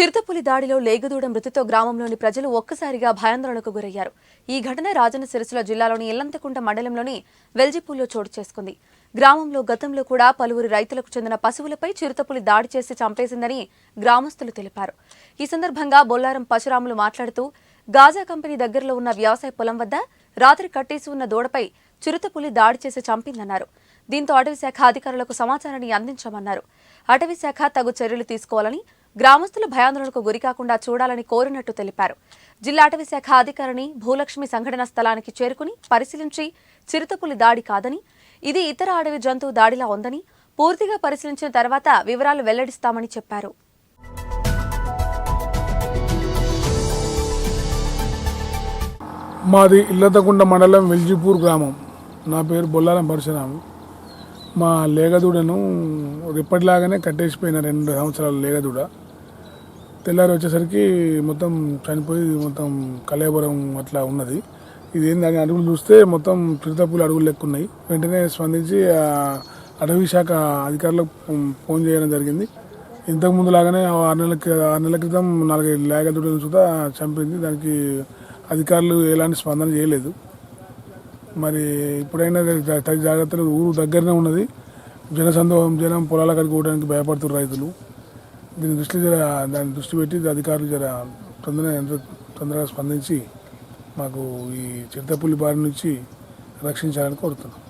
చిరుతపులి దాడిలో లేగదూడ మృతితో గ్రామంలోని ప్రజలు ఒక్కసారిగా భయాందోళనకు గురయ్యారు. ఈ ఘటన రాజన్న సిరిసిల్ల జిల్లాలోని ఇల్లంతకుంట మండలంలోని వెల్జిపూల్లో చోటు చేసుకుంది. గ్రామంలో గతంలో కూడా పలువురు రైతులకు చెందిన పశువులపై చిరుతపులి దాడి చేసి చంపేసిందని గ్రామస్తులు తెలిపారు. ఈ సందర్భంగా బొల్లారం పశురాములు మాట్లాడుతూ గాజా కంపెనీ దగ్గరలో ఉన్న వ్యవసాయ పొలం వద్ద రాత్రి కట్టేసి ఉన్న దూడపై చిరుతపులి దాడి చేసి చంపిందన్నారు. దీంతో అటవీ శాఖ అధికారులకు సమాచారాన్ని అందించామన్నారు. అటవీ శాఖ తగు చర్యలు తీసుకోవాలని గ్రామస్తులు భయాందోళనకు గురికాకుండా చూడాలని కోరినట్టు తెలిపారు. జిల్లా అటవీ శాఖ అధికారిని భూలక్ష్మి సంఘటన స్థలానికి చేరుకుని పరిశీలించి చిరుతపులి దాడి కాదని ఇది ఇతర అడవి జంతువు దాడిలా ఉందని పూర్తిగా పరిశీలించిన తర్వాత వివరాలు వెల్లడిస్తామని చెప్పారు. మాది ఇల్లతకుంట మండలం వెల్జిపూర్ గ్రామం. నా పేరు బొల్లారం పరశురాము. మా లేగదూడను ఎప్పటిలాగానే కట్టేసిపోయిన రెండు సంవత్సరాల లేగదూడ. తెల్లారి వచ్చేసరికి మొత్తం చనిపోయి మొత్తం కలేబరం అట్లా ఉన్నది. ఇది ఏందని అడుగులు చూస్తే మొత్తం చిరుతపులు అడుగులు లెక్క ఉన్నాయి వెంటనే స్పందించి అటవీ శాఖ అధికారులకు ఫోన్ చేయడం జరిగింది. ఇంతకుముందు లాగానే ఆరు నెలల ఆరు నెలల క్రితం నాలుగైదు లేగదూడను సుధా చంపింది. దానికి అధికారులు ఎలాంటి స్పందన చేయలేదు. మరి ఇప్పుడైనా తగిన జాగ్రత్తలు ఊరు దగ్గరనే ఉన్నది. జనసందోహం జనం పొలాల కడికి పోవడానికి భయపడుతున్నారు రైతులు. దీని దృష్టి జర దాన్ని దృష్టి పెట్టి అధికారులు జర తొందరగా ఎంత తొందరగా స్పందించి మాకు ఈ చిరుతపుల్లి బారి నుంచి రక్షించాలని కోరుతున్నాం.